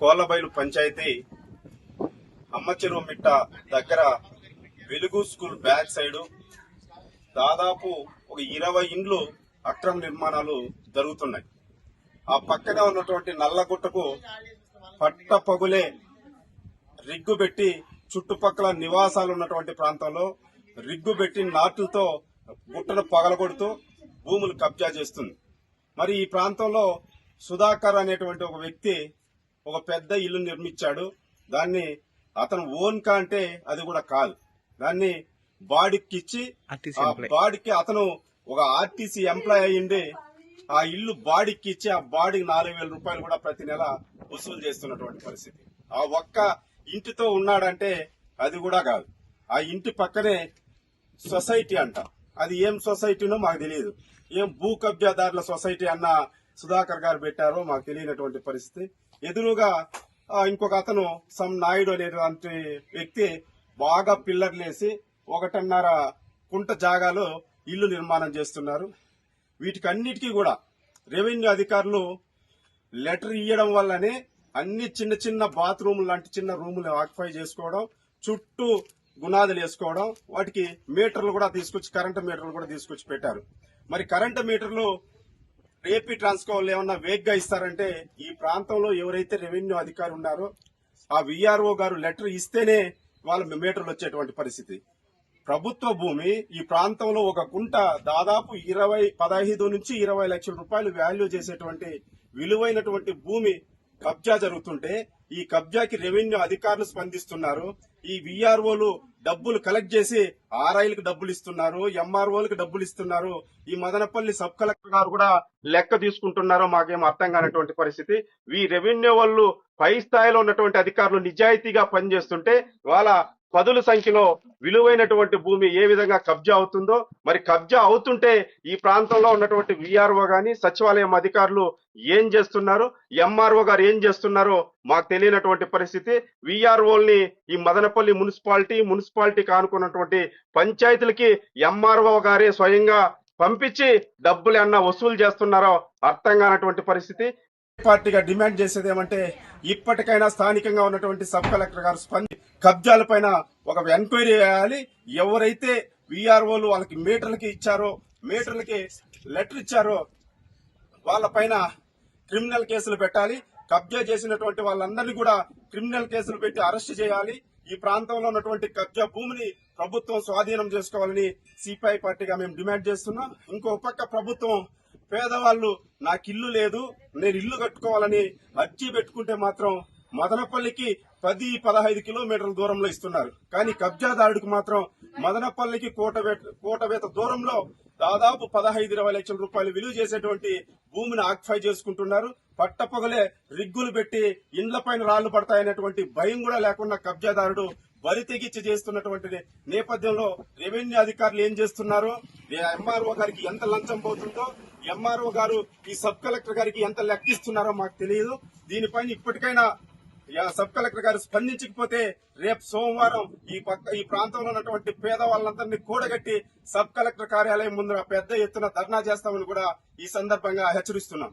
కోలబైలు పంచాయతీ అమ్మచెరువు మిట్ట దగ్గర వెలుగు స్కూల్ బ్యాక్ సైడ్ దాదాపు ఒక ఇరవై ఇండ్లు అక్రమ నిర్మాణాలు జరుగుతున్నాయి. ఆ పక్కనే ఉన్నటువంటి నల్లగుట్టకు పట్ట పగులే రిగ్గు పెట్టి చుట్టుపక్కల నివాసాలు ఉన్నటువంటి ప్రాంతంలో రిగ్గు పెట్టి నాటుతో గుట్టను పగలగొడుతూ భూములు కబ్జా చేస్తుంది. మరి ఈ ప్రాంతంలో సుధాకర్ అనేటువంటి ఒక వ్యక్తి ఒక పెద్ద ఇల్లు నిర్మించాడు. దాన్ని అతను ఓన్ కా అంటే అది కూడా కాదు. దాన్ని బాడికి ఇచ్చి. బాడికి అతను ఒక ఆర్టీసీ ఎంప్లాయ్ అయ్యిండి ఆ ఇల్లు బాడికి ఇచ్చి ఆ బాడీకి నాలుగు వేల రూపాయలు కూడా ప్రతి నెల వసూలు చేస్తున్నటువంటి పరిస్థితి. ఆ ఒక్క ఇంటితో ఉన్నాడంటే అది కూడా కాదు. ఆ ఇంటి పక్కనే సొసైటీ అంట. అది ఏం సొసైటీనో మాకు తెలియదు. ఏం భూ కబ్జాదారుల సొసైటీ అన్న సుధాకర్ గారు పెట్టారో మాకు తెలియనటువంటి పరిస్థితి. ఎదురుగా ఇంకొక అతను సమ్ నాయుడు అనేటువంటి వ్యక్తి బాగా పిల్లర్లేసి ఒకటిన్నర కుంట జాగాలో ఇల్లు నిర్మాణం చేస్తున్నారు. వీటికన్నిటికీ కూడా రెవెన్యూ అధికారులు లెటర్ ఇవ్వడం వల్లనే అన్ని చిన్న చిన్న బాత్రూమ్ లాంటి చిన్న రూములు ఆక్యుపై చేసుకోవడం చుట్టూ గునాదులు వేసుకోవడం వాటికి మీటర్లు కూడా తీసుకొచ్చి కరెంటు మీటర్లు కూడా తీసుకొచ్చి పెట్టారు. మరి కరెంటు మీటర్లు ఏపీ వాళ్ళు ఏమన్నా వేగ్గా ఇస్తారంటే ఈ ప్రాంతంలో ఎవరైతే రెవెన్యూ అధికారి ఉన్నారో ఆ విఆర్ఓ గారు లెటర్ ఇస్తేనే వాళ్ళ మీటర్లు వచ్చేటువంటి పరిస్థితి. ప్రభుత్వ భూమి ఈ ప్రాంతంలో ఒక గుంట దాదాపు ఇరవై పదహైదు నుంచి ఇరవై లక్షల రూపాయలు వాల్యూ చేసేటువంటి విలువైనటువంటి భూమి కబ్జా జరుగుతుంటే ఈ కబ్జాకి రెవెన్యూ అధికారులు స్పందిస్తున్నారు. ఈ విఆర్ఓలు డబ్బులు కలెక్ట్ చేసి ఆర్ఐలకు డబ్బులు ఇస్తున్నారు ఎంఆర్ఓలకు డబ్బులు ఇస్తున్నారు. ఈ మదనపల్లి సబ్ కలెక్టర్ గారు కూడా లెక్క తీసుకుంటున్నారో మాకేం అర్థం కానటువంటి పరిస్థితి. ఈ రెవెన్యూ వాళ్ళు పై స్థాయిలో ఉన్నటువంటి అధికారులు నిజాయితీగా పనిచేస్తుంటే వాళ్ళ పదుల సంఖ్యలో విలువైనటువంటి భూమి ఏ విధంగా కబ్జా అవుతుందో మరి కబ్జా అవుతుంటే ఈ ప్రాంతంలో ఉన్నటువంటి విఆర్ఓ గాని సచివాలయం అధికారులు ఏం చేస్తున్నారు ఎంఆర్ఓ గారు ఏం చేస్తున్నారో మాకు తెలియనటువంటి పరిస్థితి. విఆర్ఓల్ని ఈ మదనపల్లి మున్సిపాలిటీ మున్సిపాలిటీ కానుకున్నటువంటి పంచాయతీలకి ఎంఆర్ఓ గారే స్వయంగా పంపించి డబ్బులు ఏమన్నా వసూలు చేస్తున్నారో అర్థం కానటువంటి పరిస్థితి. పార్టీగా డిమాండ్ చేసేది ఏమంటే ఇప్పటికైనా స్థానికంగా ఉన్నటువంటి సబ్ కలెక్టర్ గారు స్పంది కబ్జాల పైన ఒక ఎంక్వైరీ వేయాలి ఎవరైతే విఆర్ఓలు వాళ్ళకి మీటర్లకి ఇచ్చారో మీటర్లకి లెటర్ ఇచ్చారో వాళ్ళ పైన క్రిమినల్ కేసులు పెట్టాలి. కబ్జా చేసినటువంటి వాళ్ళందరినీ కూడా క్రిమినల్ కేసులు పెట్టి అరెస్ట్ చేయాలి. ఈ ప్రాంతంలో ఉన్నటువంటి కబ్జా భూమిని ప్రభుత్వం స్వాధీనం చేసుకోవాలని సిపిఐ పార్టీగా మేము డిమాండ్ చేస్తున్నాం. ఇంకో పక్క ప్రభుత్వం పేదవాళ్ళు నాకు ఇల్లు లేదు నేను ఇల్లు కట్టుకోవాలని అర్జీ పెట్టుకుంటే మాత్రం మదనపల్లికి పది పదహైదు కిలోమీటర్ల దూరంలో ఇస్తున్నారు. కానీ కబ్జాదారుడికి మాత్రం మదనపల్లికి కోటవేట కోటవేత దూరంలో దాదాపు పదహైదు ఇరవై లక్షల రూపాయలు విలువ చేసేటువంటి భూమిని ఆక్యుపై చేసుకుంటున్నారు. పట్టపగలే రిగ్గులు పెట్టి ఇండ్లపైన రాళ్ళు పడతాయనేటువంటి భయం కూడా లేకుండా కబ్జాదారుడు బరి తెగించి చేస్తున్నటువంటి నేపథ్యంలో రెవెన్యూ అధికారులు ఏం చేస్తున్నారు? ఎంఆర్ఓ గారికి ఎంత లంచం పోతుందో ఎంఆర్ఓ గారు ఈ సబ్ కలెక్టర్ గారికి ఎంత లెక్కిస్తున్నారో మాకు తెలియదు. దీనిపైన ఇప్పటికైనా సబ్ కలెక్టర్ గారు స్పందించకపోతే రేపు సోమవారం ఈ పక్క ఈ ప్రాంతంలో ఉన్నటువంటి పేదవాళ్ళందరినీ కూడగట్టి సబ్ కలెక్టర్ కార్యాలయం ముందు పెద్ద ఎత్తున ధర్నా చేస్తామని కూడా ఈ సందర్భంగా హెచ్చరిస్తున్నాం.